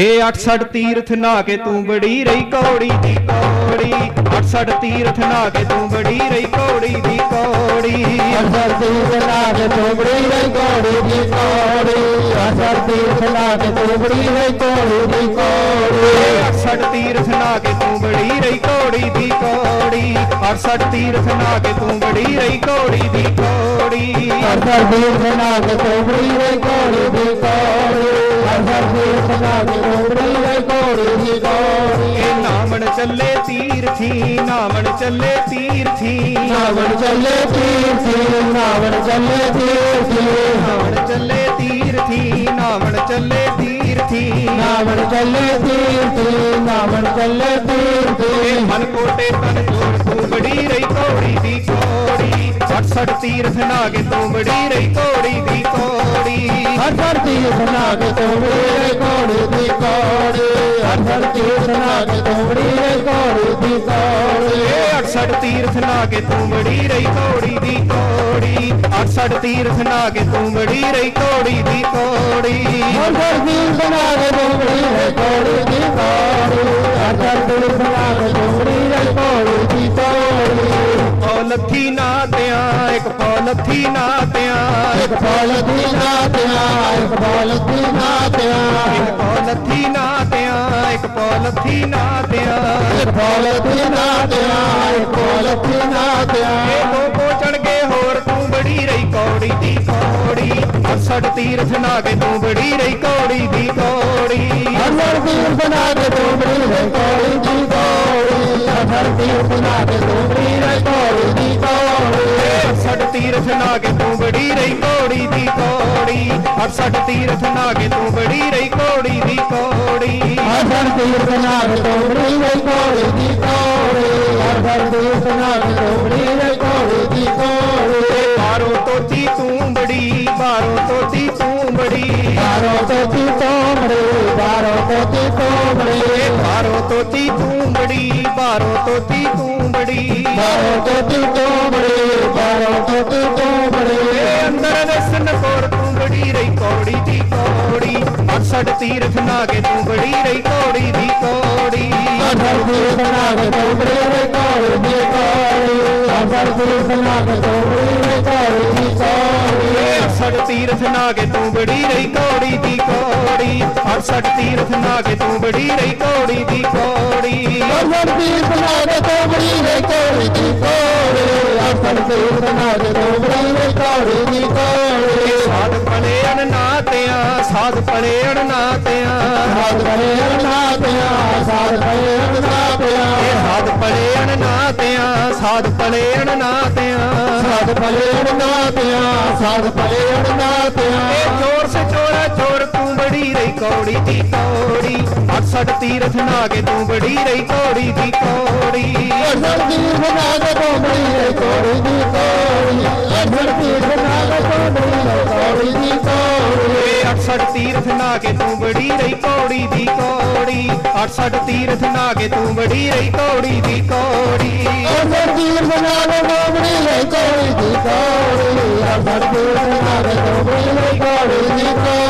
ਏ 68 ਤੀਰਥ ਨਾ ਕੇ ਤੂੰ ਬੜੀ ਰਹੀ ਕੌੜੀ ਦੀ ਕੌੜੀ। 68 ਤੀਰਥ ਨਾ ਕੇ ਤੂੰ ਬੜੀ ਰਹੀ ਕੌੜੀ ਦੀ ਕੌੜੀ। ਅਸਰ ਤੀਰਥ ਨਾਗ ਤੋਬੜੀ ਵੇ ਕੋੜੀ ਦੀ ਕੋੜੀ ਤੀਰਥ ਦੀ ਕੋੜੀ। 68 ਤੀਰਥ ਨਾ ਕੇ ਤੂੰ ਬੜੀ ਰਹੀ ਕੌੜੀ ਦੀ ਕੌੜੀ। 68 ਤੀਰਥ ਨਾ ਕੇ ਤੂੰ ਬੜੀ ਰਹੀ ਕੌੜੀ ਦੀ ਕੌੜੀ। ਅਸਰ ਤੀਰਥ ਨਾਗ ਤੋਬੜੀ ਵੇ ਕੋੜੀ ਦੀ ਕੋੜੀ। ਅਸਰ ਤੀਰਥ ਨਾਗ ਤੋਬੜੀ ਵੇ ਕੋੜੀ ਦੀ ਕੋੜੀ। नामण चले तीर्थी नामण चले तीर्थी नामण चले तीर्थी नामण चले तीर्थी नामण चले तीर्थी नामण चले तीर्थी नामण चले तीर्थी नामण चले तीर्थी मन कोटे तन जोड़ तूंबड़ी रही कोड़ी दी कोड़ी सट सट तीर्थ नागे तुमड़ी रही कोड़ी दी ਹਰ ਤੀਰਥ ਨਾਗ ਤੋਬੜੀ ਕੋੜੀ ਦੀ ਕੋੜੀ ਹਰ ਤੀਰਥ ਨਾਗ ਤੋਬੜੀ ਕੋੜੀ ਦੀ ਕੋੜੀ 68 ਤੀਰਥ ਨਾਗੇ ਤੂੰ ਬੜੀ ਰਹੀ ਕੌੜੀ ਦੀ ਕੌੜੀ 68 ਤੀਰਥ ਨਾਗੇ ਤੂੰ ਬੜੀ ਰਹੀ ਕੌੜੀ ਦੀ ਕੌੜੀ ਹਰ ਤੀਰਥ ਨਾਗ ਤੋਬੜੀ ਵੇ ਕੋੜੀ ਦੀ ਕੋੜੀ ਹਰ ਤੀਰਥ ਨਾਗ ਤੋਬੜੀ ਵੇ ਕੋੜੀ ਦੀ ਕੋੜੀ ਪੌਲਥੀ ਨਾਤਿਆਂ ਇੱਕ ਪੌਲਥੀ ਨਾਤਿਆਂ ਇੱਕ ਫਲ ਦੀ ਨਾਤਿਆ ਇੱਕ ਫਲ ਦੀ ਨਾਤਿਆ ਇੱਕ ਪੌਲਥੀ ਨਾਤਿਆਂ ਇੱਕ ਪੌਲਥੀ ਨਾਤਿਆਂ ਇੱਕ ਫਲ ਦੀ ਨਾਤਿਆ ਇੱਕ ਫਲ ਦੀ ਨਾਤਿਆ ਇਹ ਦੋ ਕੋ ਚੜ ਗਏ ਹੋਰ ਤੂੰ ਬੜੀ ਰਹੀ ਕੌੜੀ ਦੀ ਕੌੜੀ 68 ਤੀਰਥ ਨਾਗੇ ਤੂੰ ਬੜੀ ਰਹੀ ਕੌੜੀ ਦੀ ਕੌੜੀ ਹਰ ਤੀਰਥ ਨਾਗ ਤੋਬੜੀ ਵੇ ਕੋੜੀ ਦੀ ਕੋੜੀ ਹਰ ਤੀਰਥ ਨਾਗ ਤੋਬੜੀ ਵੇ ਕੋੜੀ ਦੀ ਕੋੜੀ 68 ਤੀਰਥ ਨਾਗੇ ਤੂੰ ਬੜੀ ਰਹੀ ਕੌੜੀ ਦੀ ਕੌੜੀ 68 ਤੀਰਥ ਨਾਗੇ ਤੂੰ ਬੜੀ ਰਹੀ ਕੌੜੀ ਦੀ ਕੌੜੀ ਹਰ ਤੀਰਥ ਨਾਗ ਤੋਬੜੀ ਵੇ ਕੋੜੀ ਦੀ ਕੋੜੀ ਹਰ ਤੀਰਥ ਨਾਗ ਤੋਬੜੀ ਵੇ ਕੋੜੀ ਦੀ ਕੋੜੀ ਬਾਰੋਂ ਤੋਤੀ ਤੂੰ ਬੜੀ ਬਾਰੋਂ ਤੋਤੀ ਤੂੰ ਬੜੀ ਬਾਰੋ ਤੋਤੀ ਤੋਮੜੇ ਬਾਰੋ ਤੋਤੀ ਤੋਮੜੇ ਬਾਰੋਂ ਤੋਤੀ ਤੂੰ ਬੜੀ ਬਾਰੋਂ ਤੋਤੀ ਤੂੰ ਬੜੀ ਬਾਰੋ ਤੋਤੀ ਤੋਮੜੇ ਦਸਨ ਕੋਰ ਤੂੰ ਬੜੀ ਰਹੀ ਕੌੜੀ ਦੀ ਕੌੜੀ। 68 ਤੀਰਥ ਨਾਗੇ ਤੂੰ ਬੜੀ ਰਹੀ ਕੌੜੀ ਦੀ ਕੌੜੀ। ਹਰ ਤੀਰਥ ਨਾਗ ਤੋਮੜੇ ਵੇ ਕੋੜੀ ਦੀ ਕੋੜੀ। ਹਰ ਤੀਰਥ ਨਾਗ ਤੋਮੜੇ ਵੇ ਕੋੜੀ ਦੀ ਕੋੜੀ। 68 ਤੀਰਥ ਨਾਗੇ ਤੂੰ ਬੜੀ ਰਹੀ ਕੌੜੀ ਦੀ ਕੌੜੀ। 68 ਤੀਰਥ ਨਾਗੇ ਤੂੰ ਬੜੀ ਰਹੀ ਕੌੜੀ ਦੀ ਕੌੜੀ। ਹਰ ਤੀਰਥ ਨਾਗ ਤੋਮੜੇ ਵੇ ਕੋੜੀ ਦੀ ਕੋੜੀ। ਹਰ ਤੀਰਥ ਨਾਗ ਤੋਮੜੇ ਵੇ ਕੋੜੀ ਦੀ ਕੋੜੀ। ਸਾਧ ਪਲੇ ਸਾਧ ਪਲੇ ਅਣਨਾਤਿਆਂ ਸਾਧ ਭਲੇ ਅਨਾਤਿਆ ਸਾਧ ਭਲੇ ਅਨਾਤਿਆ ਇਹ ਸਾਧ ਪਲੇ ਅਣਨਾਤਿਆਂ ਸਾਧ ਪਲੇ ਅਣਨਾਤਿਆਂ ਸਾਧ ਭਲੇ ਅਨਾਤਿਆ ਸਾਧ ਭਲੇ ਅਨਾਤਿਆ ਇਹ ਚੋਰ ਸੇ ਚੋਰਾ ਚੋਰ ਤੂੰ ਬੜੀ ਰਹੀ ਕੌੜੀ ਦੀ ਕੌੜੀ। 68 ਤੀਰਥ ਨਾਗੇ ਤੂੰ ਬੜੀ ਰਹੀ ਕੌੜੀ ਦੀ ਕੌੜੀ। ਅਸਰ ਤੀਰਥ ਨਾਗ ਕੋੜੀ ਰੇ ਕੋੜੀ ਦੀ ਕੋੜੀ ਕੋੜੀ ਇਹ 68 ਤੀਰਥ ਨਾਗੇ ਤੂੰ ਬੜੀ ਰਹੀ ਕੌੜੀ ਦੀ ਕੌੜੀ 68 ਤੀਰਥ ਨਾਗੇ ਤੂੰ ਬੜੀ ਰਹੀ ਕੌੜੀ ਦੀ ਕੌੜੀ ਅਸਰ ਤੀਰਥ ਨਾਗ ਕੋੜੀ ਰੇ ਕੋੜੀ ਦੀ ਕੋੜੀ ਅਸਰ ਤੀਰਥ ਨਾਗ ਕੋੜੀ ਰੇ ਕੋੜੀ ਦੀ ਕੋੜੀ